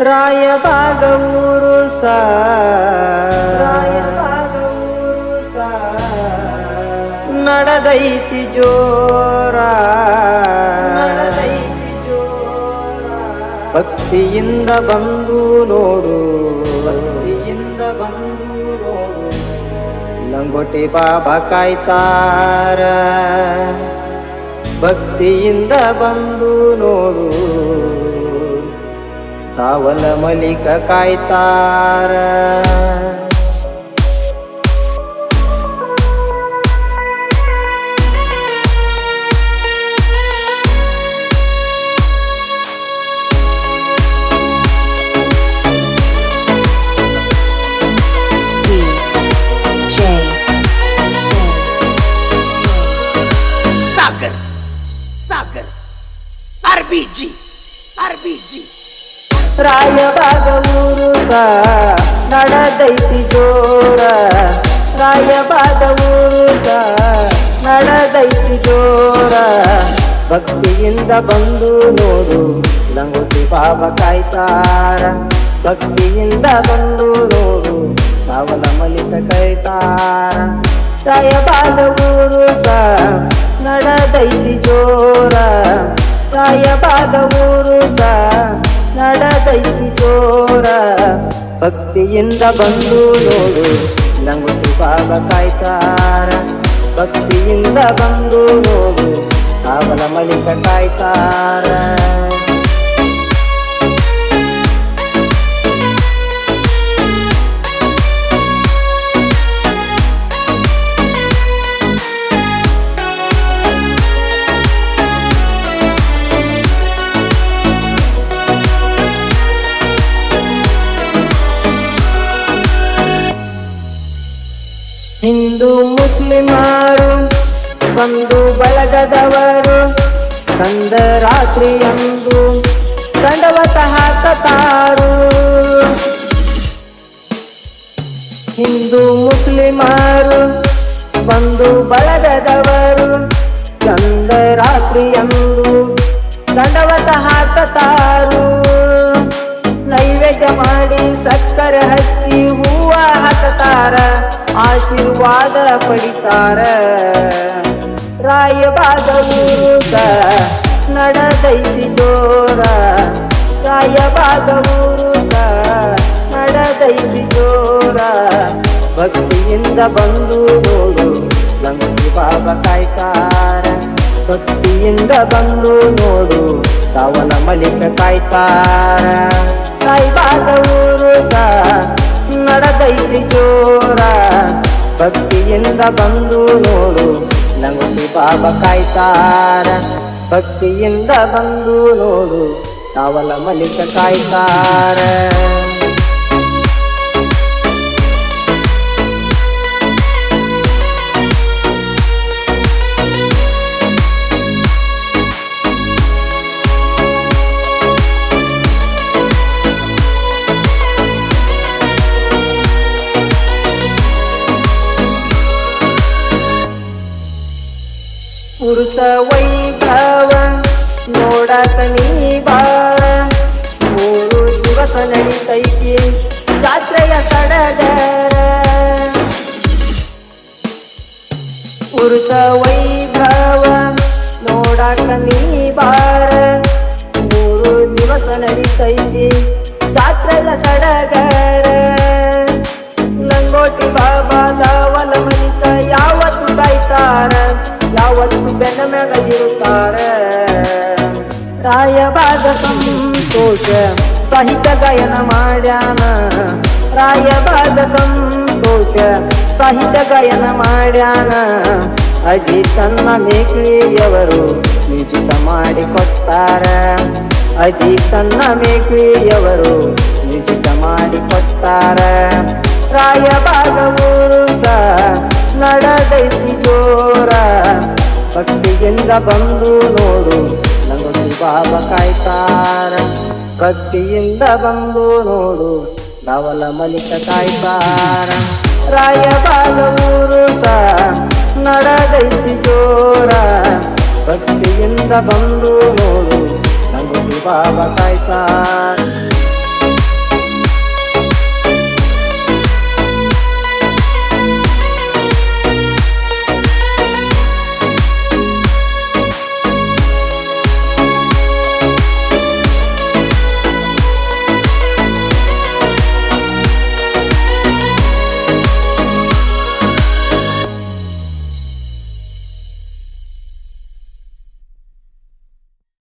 ರಾಯಬಾಗ ಊರು ಸಾ. ಸಾ. ನಡೆದೈತಿ ಜೋರ. ನಡೆದೈತಿ ಜೋರ. ಭಕ್ತಿಯಿಂದ ಬಂದು ನೋಡು. ಭಕ್ತಿಯಿಂದ ಬಂದು ನೋಡು. ಲಂಗೋಟಿ ಬಾಬಾ ಕಾಯ್ತಾರ. ಭಕ್ತಿಯಿಂದ ಬಂದು ನೋಡು. सावल मलिक कायतार सागर सागर आरबीजी आरबीजी ರಾಯಬಾಗ ಊರು ಸಾ ನಡೆದೈತಿ ಜೋರ. ರಾಯಬಾಗ ಊರು ಸಾ ನಡೆದೈತಿ ಜೋರ. ಭಕ್ತಿಯಿಂದ ಬಂದು ನೋಡು, ಲಂಗೋಟಿ ಬಾಬಾ ಕಾಯ್ತಾರ. ಭಕ್ತಿಯಿಂದ ಬಂದು ನೋಡು ಕಾವಲ ಮಲಿಕ ಕಾಯ್ತಾರ ರಾಯಬಾಗ ಊರು ಸಾ ನಡೆದೈತಿ ಜೋರ. ರಾಯಬಾಗ ಊರು ಸಾ ನಡೆದೈತಿ ಜೋರ ಭಕ್ತಿಯಿಂದ ಬಂದು ನೋಡು ಲಂಗುಟಿ ಬಾಬ ಕಾಯ್ತಾರ. ಭಕ್ತಿಯಿಂದ ಬಂದು ನೋಡು ಕಾವಲ ಮಲಿಕ ಕಾಯ್ತಾರ. ಹಿಂದೂ ಮುಸ್ಲಿಮರು ಬಂದು ಬಳಗದವರು ಕಂದ ರಾತ್ರಿಯಂದು ದಂಡವತ ಹಾಕತಾರು ಹಿಂದೂ ಮುಸ್ಲಿಮರು ಬಂದು ಬಳಗದವರು ಆಶೀರ್ವಾದ ಪಡಿತಾರ. ರಾಯಬಾದ ಊರು ಸ ನಡೆದೈತಿ ಜೋರ. ರಾಯಬಾಗ ಊರುಸ ನಡೆದೈತಿ ಜೋರ. ಭಕ್ತಿಯಿಂದ ಬಂದು ನೋಡು ಲಂಗಿ ಬಾಬ ಕಾಯ್ತಾರ. ಭಕ್ತಿಯಿಂದ ಬಂದು ನೋಡು ತಾವಲ ಮಲಿಕ ಕಾಯ್ತಾರ. ಕಾಯ್ಬಾದ ಊರು ಸ ನಡೆದೈತಿ ಜೋರ. ಭಕ್ತಿಯಿಂದ ಬಂದು ನೋಡು ನಮಗೆ ಬಾಬಾ ಕಾಯ್ತಾರ. ಭಕ್ತಿಯಿಂದ ಬಂದು ನೋಡು ತಾವಲ ಮಲಿಕ ಕಾಯ್ತಾರ. ಪುರುಷ ವೈಭವ ನೋಡತ ನೀ ಬಾರ. ಮೂರು ದಿವಸ ನಡೀತೈತಿ ಜಾತ್ರೆಯ ಸಡಗರ. ಪುರುಷ ವೈಭವ ನೋಡತ ನೀ ಸಂತೋಷ ಸಾಹಿತ್ಯ ಗಾಯನ ಮಾಡ್ಯಾನ. ರಾಯಬಾಗ ಸಂತೋಷ ಸಾಹಿತ್ಯ ಗಾಯನ ಮಾಡ್ಯಾನ. ಮಾಡಿ ಕೊಟ್ಟಾರ. ಅಜಿ ತನ್ನ ಮೇಕ್ಳಿಯವರು ನಿಜಿತ ಮಾಡಿ ಕೊಟ್ಟಾರ. ರಾಯಬಾಗ ಊರು ಸ ನಡೆದೈತಿ ಜೋರ. ಭಕ್ತಿಯಿಂದ ಬಂದು ನೋಡು ನಂಗೊಂದು ಬಾಬಾ ಕಾಯ್ತಾರ. ಭಕ್ತಿಯಿಂದ ಬಂದು ನೋಡು, ನವಲ ಮಲಿಕ ಕಾಯ್ತಾರ. ರಾಯಬಾಗ ಊರು ಸ ನಡದೈತಿ ಜೋರ. ಭಕ್ತಿಯಿಂದ ಬಂದು ನೋಡು ನಂಗೊಂದು ಬಾಬಾ ಕಾಯ್ತಾರ.